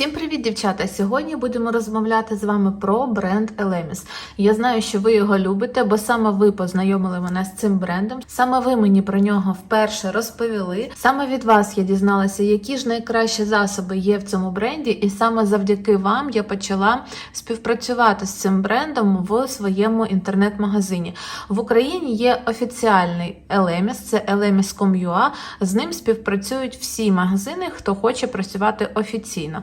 Всім привіт, дівчата! Сьогодні будемо розмовляти з вами про бренд Elemis. Я знаю, що ви його любите, бо саме ви познайомили мене з цим брендом. Саме ви мені про нього вперше розповіли. Саме від вас я дізналася, які ж найкращі засоби є в цьому бренді, і саме завдяки вам я почала співпрацювати з цим брендом в своєму інтернет-магазині. В Україні є офіціальний Elemis, це elemis.com.ua. З ним співпрацюють всі магазини, хто хоче працювати офіційно.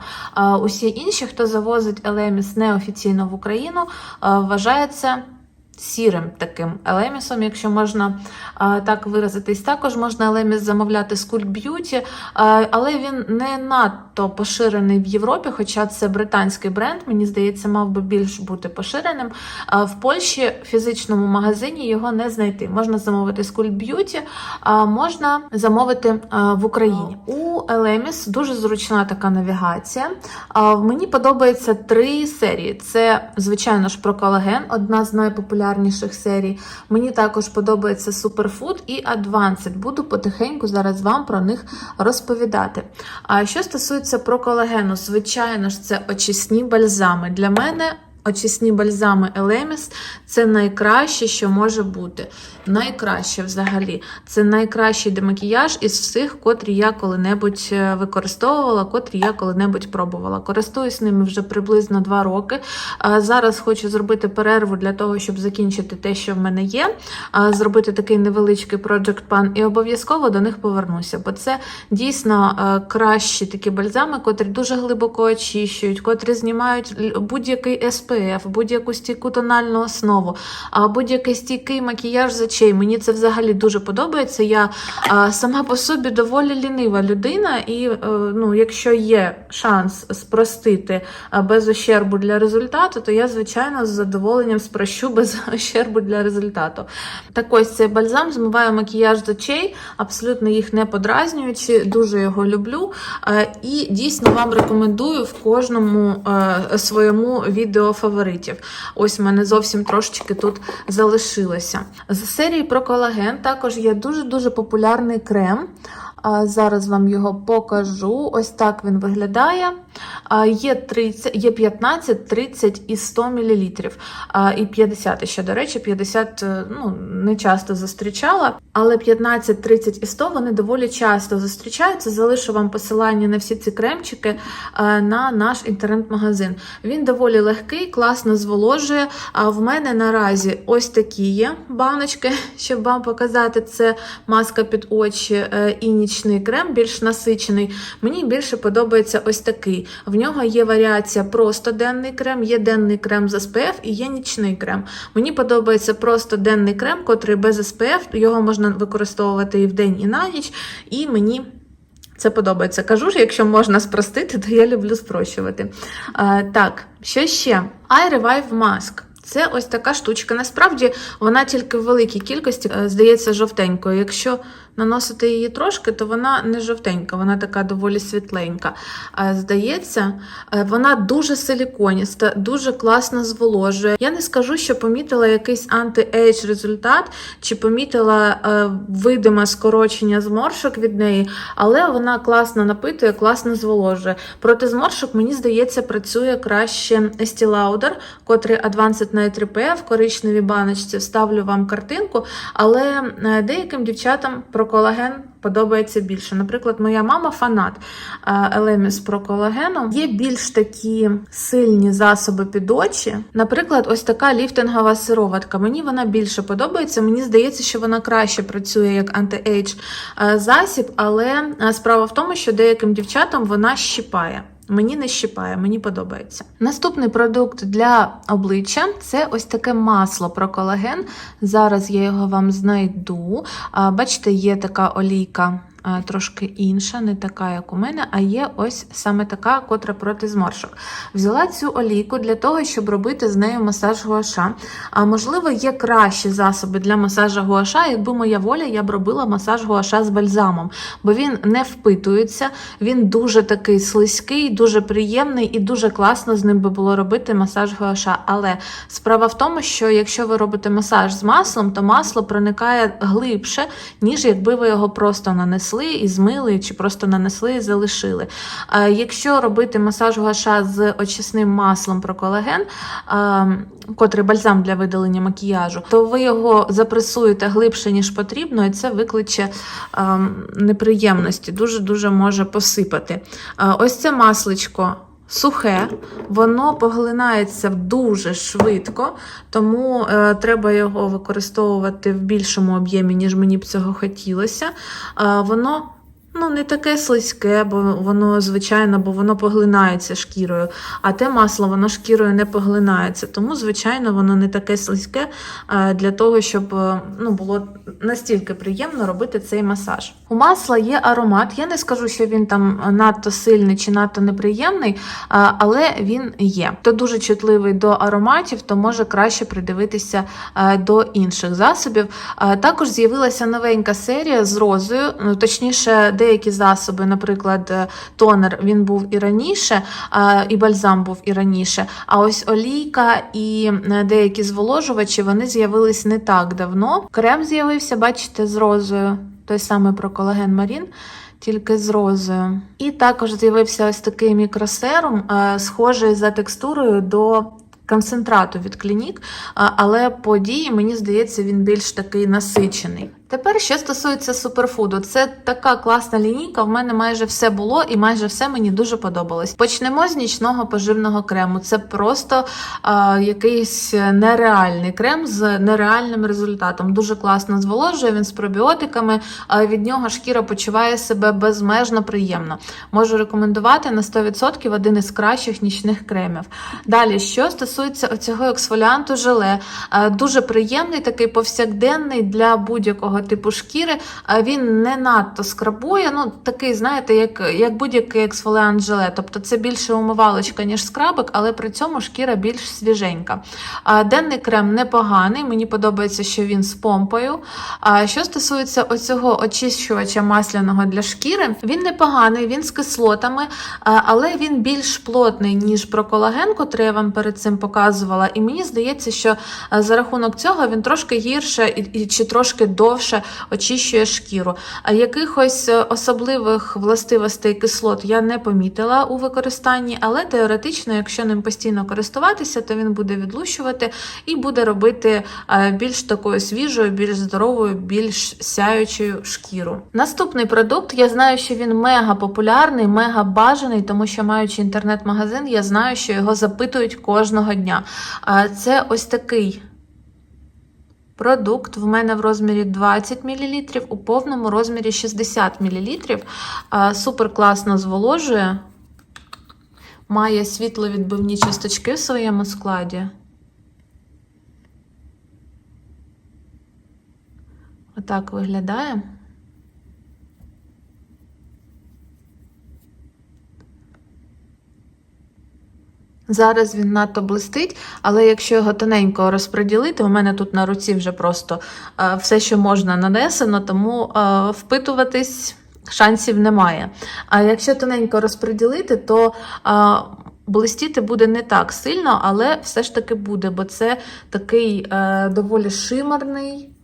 Усі інші, хто завозить Елеміс неофіційно в Україну, вважається. Сірим таким елемісом, якщо можна а, так виразитись. Також можна елеміс замовляти з Cult Beauty, а, але він не надто поширений в Європі, хоча це британський бренд, мені здається, мав би більш бути поширеним. А, в Польщі в фізичному магазині його не знайти. Можна замовити з Cult Beauty, а можна замовити а, в Україні. У Елеміс дуже зручна така навігація. А, Мені подобається три серії. Це, звичайно ж, про колаген, одна з найпопулярніших серій. Мені також подобається Superfood і Advanced. Буду потихеньку зараз вам про них розповідати. А що стосується про звичайно ж, це очисні бальзами. Для мене. Очисні бальзами Елеміс це найкраще, що може бути. Найкраще взагалі. Це найкращий демакіяж із всіх, котрі я коли-небудь е, використовувала, котрі я коли-небудь пробувала. Користуюсь ними вже приблизно 2 роки. Зараз хочу зробити перерву для того, щоб закінчити те, що в мене є. Зробити такий невеличкий Project Pan і обов'язково до них повернуся, бо це дійсно е, кращі такі бальзами, котрі дуже глибоко очищують, котрі знімають будь-який SPF, будь-яку стійку тональну основу, будь-який стійкий макіяж з очей. Мені це взагалі дуже подобається. Я сама по собі доволі лінива людина, і е, ну, якщо є шанс спростити без ощербу для результату, то я, звичайно, з задоволенням спрощу без ощербу для результату. Так ось цей бальзам змиває макіяж з очей, абсолютно їх не подразнюючи, дуже його люблю. Е, І дійсно вам рекомендую в кожному е, своєму відео фаворитів. Ось в мене зовсім трошечки тут залишилося. З серії про колаген також є дуже-дуже популярний крем. Зараз вам його покажу. Ось так він виглядає. Є 30, є 15, 30 і 100 мл. І 50 ще, до речі, 50 е, ну, не часто зустрічала, але 15, 30 і 100 вони доволі часто зустрічаються. Залишу вам посилання на всі ці кремчики е, на наш інтернет-магазин. Він доволі легкий, класно зволожує. А в мене наразі ось такі є баночки, щоб вам показати. Це маска під очі е, і нічний крем, більш насичений. Мені більше подобається ось такий. В нього є варіація просто денний крем, є денний крем з SPF і є нічний крем. Мені подобається просто денний крем, котрий без SPF, його можна використовувати і вдень, і на ніч. І мені. Це подобається. Кажу ж, якщо можна спростити, то я люблю спрощувати. А, так, що ще? iRevive Mask. Це ось така штучка. Насправді вона тільки в великій кількості е, здається жовтенькою. Якщо наносити її трошки, то вона не жовтенька, вона така доволі світленька. Здається, е, вона дуже силіконіста, дуже класно зволожує. Я не скажу, що помітила якийсь анти-ейдж результат, чи помітила е, видиме скорочення зморшок від неї, але вона класно напитує, класно зволожує. Проти зморшок, мені здається, працює краще Estee Lauder, котрий Advanced Night Repair в коричневій баночці. Вставлю вам картинку, але е, деяким дівчатам про колаген подобається більше. Наприклад, моя мама фанат Елеміс про колагену. Є більш такі сильні засоби під очі. Наприклад, ось така ліфтингова сироватка. Мені вона більше подобається. Мені здається, що вона краще працює як анти-ейдж е, засіб, але е, справа в тому, що деяким дівчатам вона щипає. Мені не щипає, мені подобається. Наступний продукт для обличчя це ось таке масло про колаген. Зараз я його вам знайду. Бачите, є така олійка. Трошки інша, не така, як у мене, а є ось саме така, котра проти зморшок. Взяла цю олійку для того, щоб робити з нею масаж гуаша. А можливо, є кращі засоби для масажу гуаша. Якби моя воля, я б робила масаж гуаша з бальзамом, бо він не впитується, він дуже такий слизький, дуже приємний і дуже класно з ним би було робити масаж гуаша. Але справа в тому, що якщо ви робите масаж з маслом, то масло проникає глибше, ніж якби ви його просто нанесли. Нанесли і змили, чи просто нанесли і залишили. Якщо робити масаж гуаша з очисним маслом про колаген, котрий бальзам для видалення макіяжу, то ви його запресуєте глибше, ніж потрібно, і це викличе е, неприємності, дуже-дуже може посипати. Ось це масличко. Сухе, воно поглинається дуже швидко, тому е, треба його використовувати в більшому об'ємі, ніж мені б цього хотілося. Е, воно ну, не таке слизьке, бо воно звичайно, бо воно поглинається шкірою. А те масло воно шкірою не поглинається. Тому, звичайно, воно не таке слизьке е, для того, щоб е, ну, було настільки приємно робити цей масаж. У масла є аромат. Я не скажу, що він там надто сильний чи надто неприємний, е, але він є. Хто дуже чутливий до ароматів, то може краще придивитися до інших засобів. Також з'явилася новенька серія з розою, ну точніше, деякі засоби, наприклад, е, тонер, він був і раніше, і бальзам був і раніше. А ось олійка і деякі зволожувачі вони з'явились не так давно. Крем з'явився, бачите, з розою, той самий про колаген Марін. Тільки з розою. І також з'явився ось такий мікросерум, е, схожий за текстурою до концентрату від клінік, але по дії, мені здається, він більш такий насичений. Тепер, що стосується суперфуду, це така класна лінійка. В мене майже все було і майже все мені дуже подобалось. Почнемо з нічного поживного крему. Це просто а, якийсь нереальний крем з нереальним результатом. Дуже класно зволожує він з пробіотиками. А від нього шкіра почуває себе безмежно приємно. Можу рекомендувати на 100% один із кращих нічних кремів. Далі, що стосується оцього ексфоліанту желе, е, дуже приємний, такий повсякденний для будь-якого типу шкіри. Він не надто скрабує. Ну, такий, знаєте, як, як будь-який ексфоліант желе. Тобто це більше умивалочка, ніж скрабик, але при цьому шкіра більш свіженька. Денний крем непоганий, мені подобається, що він з помпою. А що стосується оцього очищувача масляного для шкіри, він непоганий, він з кислотами, але він більш плотний, ніж про колаген, котрий я вам перед цим показувала. І мені здається, що за рахунок цього він трошки гірше і чи трошки довше очищує шкіру. А якихось е, особливих властивостей кислот я не помітила у використанні, але теоретично, якщо ним постійно користуватися, то він буде відлущувати і буде робити е, більш такою свіжою, більш здоровою, більш сяючою шкіру. Наступний продукт, я знаю, що він мега популярний, мега бажаний, тому що маючи інтернет-магазин, я знаю, що його запитують кожного дня. Е, Це ось такий. Продукт в мене в розмірі 20 мл, у повному розмірі 60 мл. Супер класно зволожує. Має світловідбивні часточки в своєму складі. Отак виглядає. Зараз він надто блистить, але якщо його тоненько розподілити, у мене тут на руці вже просто е, все, що можна, нанесено, тому е, впитуватись шансів немає. А якщо тоненько розподілити, то е, блистіти буде не так сильно, але все ж таки буде, бо це такий доволі шимерний.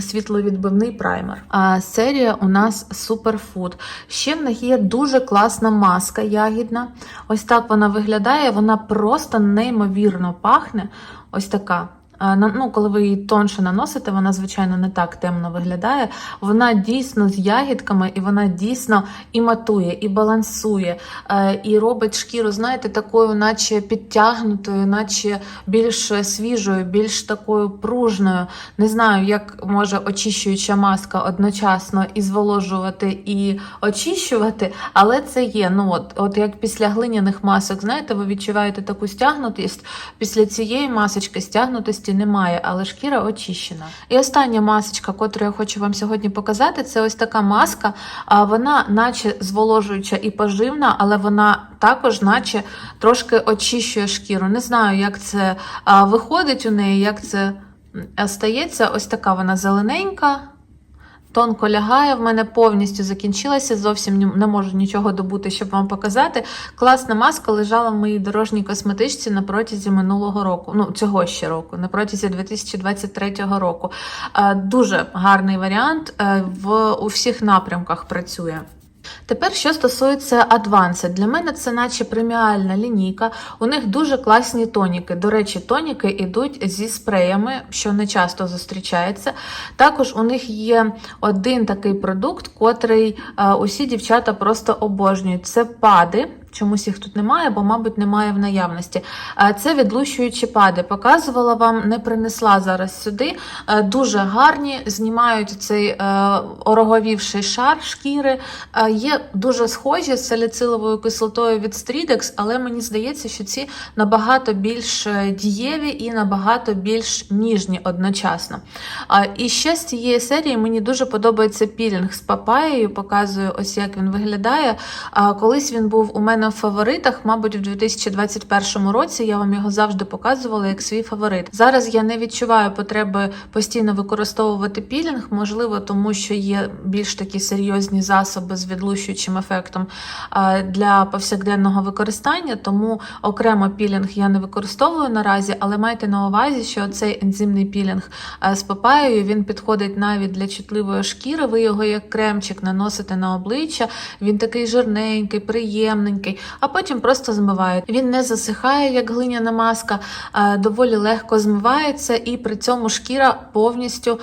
Світловідбивний праймер. А серія у нас Superfood. Ще в них є дуже класна маска ягідна. Ось так вона виглядає. Вона просто неймовірно пахне. Ось така. Ну, коли ви її тонше наносите, вона, звичайно, не так темно виглядає. Вона дійсно з ягідками, і вона дійсно і матує, і балансує, е, і робить шкіру, знаєте, такою, наче підтягнутою, наче більш свіжою, більш такою пружною. Не знаю, як може очищуюча маска одночасно і зволожувати, і очищувати, але це є. Ну от, от як після глиняних масок, знаєте, ви відчуваєте таку стягнутість. Після цієї масочки стягнутості немає, але шкіра очищена. І остання масочка, яку я хочу вам сьогодні показати, це ось така маска. Вона, наче зволожуюча і поживна, але вона також, наче трошки очищує шкіру. Не знаю, як це виходить у неї, як це стається. Ось така вона зелененька. Тонко лягає. В мене повністю закінчилася. Зовсім не можу нічого добути, щоб вам показати. Класна маска лежала в моїй дорожній косметичці на протязі минулого року. Ну, цього ще року, на протязі 2023 року. Е, Дуже гарний варіант. е, В у всіх напрямках працює. Тепер, що стосується Advanced, для мене це наче преміальна лінійка. У них дуже класні тоніки. До речі, тоніки йдуть зі спреями, що не часто зустрічається. Також у них є один такий продукт, котрий е, усі дівчата просто обожнюють. Це пади. Чомусь їх тут немає, бо, мабуть, немає в наявності. Е, Це відлущуючі пади. Показувала вам, не принесла зараз сюди. Е, Дуже гарні, знімають цей е, ороговівший шар шкіри. Є дуже схожі з саліциловою кислотою від Stridex, але мені здається, що ці набагато більш дієві і набагато більш ніжні одночасно. І ще з цієї серії мені дуже подобається пілінг з папаєю. Показую ось як він виглядає. Колись він був у мене в фаворитах, мабуть, в 2021 році я вам його завжди показувала як свій фаворит. Зараз я не відчуваю потреби постійно використовувати пілінг, можливо, тому що є більш такі серйозні засоби з відлущуючим ефектом для повсякденного використання, тому окремо пілінг я не використовую наразі, але майте на увазі, що цей ензимний пілінг з папаєю він підходить навіть для чутливої шкіри. Ви його як кремчик наносите на обличчя. Він такий жирненький, приємненький, а потім просто змиваєте. Він не засихає, як глиняна маска, доволі легко змивається, і при цьому шкіра повністю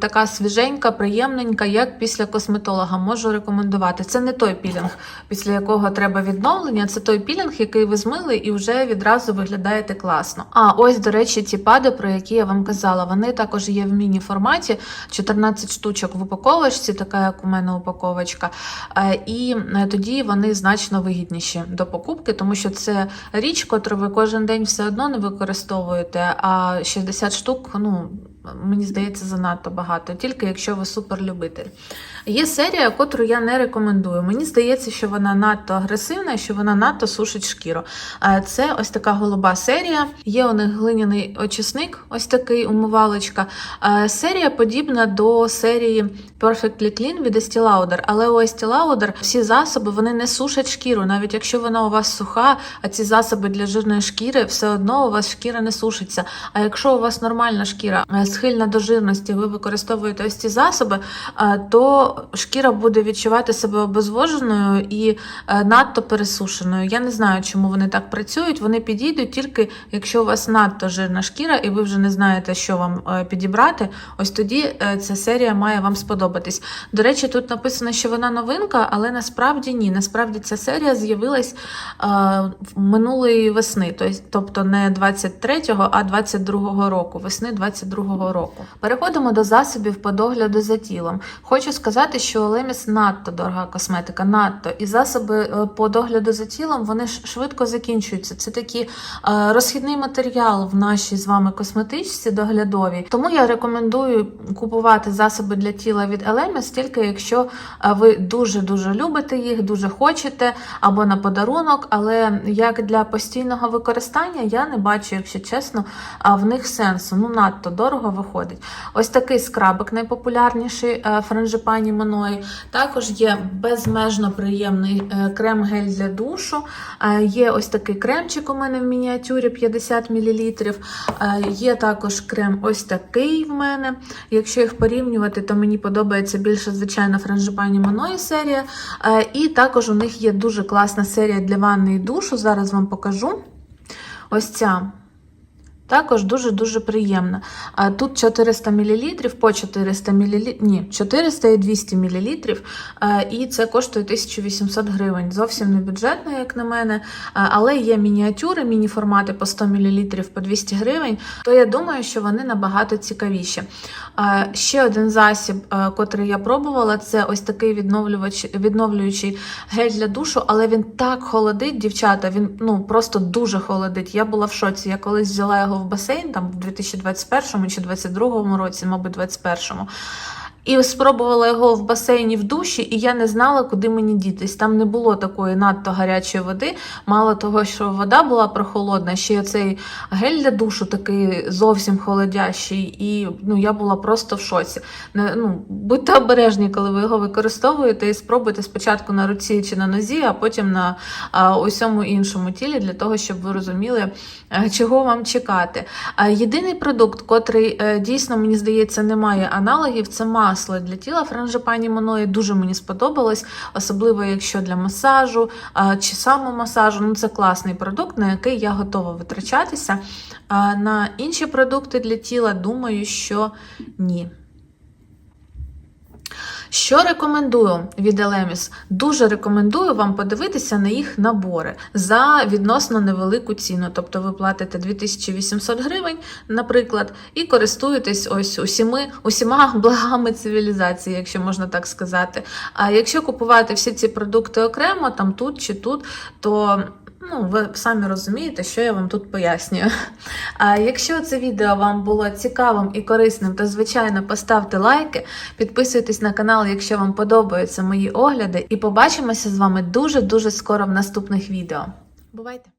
така свіженька, приємненька, як після косметолога. Можу рекомендувати. Це не той пілінг, після якого треба відновлення. Це той пілінг, який ви змили, і вже відразу виглядаєте класно. А ось, до речі, ці пади, про які я вам казала, вони також є в міні-форматі, 14 штучок в упаковочці, така як у мене упаковочка. Е, І е, тоді вони значно вигідніші до покупки, тому що це річ, котру ви кожен день все одно не використовуєте, а 60 штук, ну. Мені здається, занадто багато, тільки якщо ви суперлюбитель. Є серія, котру я не рекомендую. Мені здається, що вона надто агресивна що вона надто сушить шкіру. Це ось така голуба серія. Є у них глиняний очисник, ось такий умивалочка. Серія подібна до серії Perfectly Clean від Estee Lauder, але у Estee Lauder всі засоби вони не сушать шкіру, навіть якщо вона у вас суха, а ці засоби для жирної шкіри, все одно у вас шкіра не сушиться. А якщо у вас нормальна шкіра е, схильна до жирності, ви використовуєте ось ці засоби, е, то шкіра буде відчувати себе обезвоженою і е, надто пересушеною. Я не знаю, чому вони так працюють. Вони підійдуть тільки якщо у вас надто жирна шкіра, і ви вже не знаєте, що вам підібрати. Ось тоді ця серія має вам сподобатись. До речі, тут написано, що вона новинка, але насправді ні. Насправді ця серія з'явилась е, минулої весни, тобто- не 23-го, а 22-го року, весни 22-го року. Переходимо до засобів по догляду за тілом. Хочу сказати, що Олеміс надто дорога косметика, надто. І засоби е, по догляду за тілом вони швидко закінчуються. Це такий е, розхідний матеріал в нашій з вами косметичці доглядовій. Тому я рекомендую купувати засоби для тіла від Елеміс, тільки якщо е, ви дуже-дуже любите їх, дуже хочете, або на подарунок. Але як для постійного використання я не бачу, якщо чесно, в них сенсу. Ну, надто дорого виходить. Ось такий скрабик найпопулярніший е, франжипані Маної. Також є безмежно приємний е, крем-гель для душу. Е, Є ось такий кремчик у мене в мініатюрі 50 мл. Є також крем ось такий в мене. Якщо їх порівнювати, то мені подобається більше, звичайно, франжипані Маної серія. Е, І також у них є дуже класна серія для ванни і душу. Зараз вам покажу. Ось ця. Також дуже-дуже приємна. А Тут 400 мл, по 400 мл, ні, 400 і 200 мл, і це коштує 1800 гривень. Зовсім не бюджетно, як на мене, але є мініатюри, міні-формати по 100 мл по 200 гривень, то я думаю, що вони набагато цікавіші. Ще один засіб, котрий я пробувала, це ось такий відновлюючий гель для душу, але він так холодить, дівчата, він ну, просто дуже холодить. Я була в шоці. Я колись взяла його в басейн там в 2021 чи 2022 році, мабуть, 2021. І спробувала його в басейні в душі, і я не знала, куди мені дітись. Там не було такої надто гарячої води. Мало того, що вода була прохолодна, ще цей гель для душу такий зовсім холодящий. І ну, я була просто в шоці. Не, ну, будьте обережні, коли ви його використовуєте, і спробуйте спочатку на руці чи на нозі, а потім на а, усьому іншому тілі, для того, щоб ви розуміли, е, чого вам чекати. А єдиний продукт, котрий е, дійсно мені здається не має аналогів, це масло для тіла франжипані Моної. Дуже мені сподобалось, особливо якщо для масажу чи самомасажу. Ну це класний продукт, на який я готова витрачатися. На інші продукти для тіла думаю, що ні. Що рекомендую від Elemis? Дуже рекомендую вам подивитися на їх набори за відносно невелику ціну. Тобто ви платите 2800 гривень, наприклад, і користуєтесь ось усіми, усіма благами цивілізації, якщо можна так сказати. А якщо купувати всі ці продукти окремо, там тут чи тут, то Ну, ви самі розумієте, що я вам тут пояснюю. А якщо це відео вам було цікавим і корисним, то звичайно поставте лайки, підписуйтесь на канал, якщо вам подобаються мої огляди, і побачимося з вами дуже дуже скоро в наступних відео. Бувайте!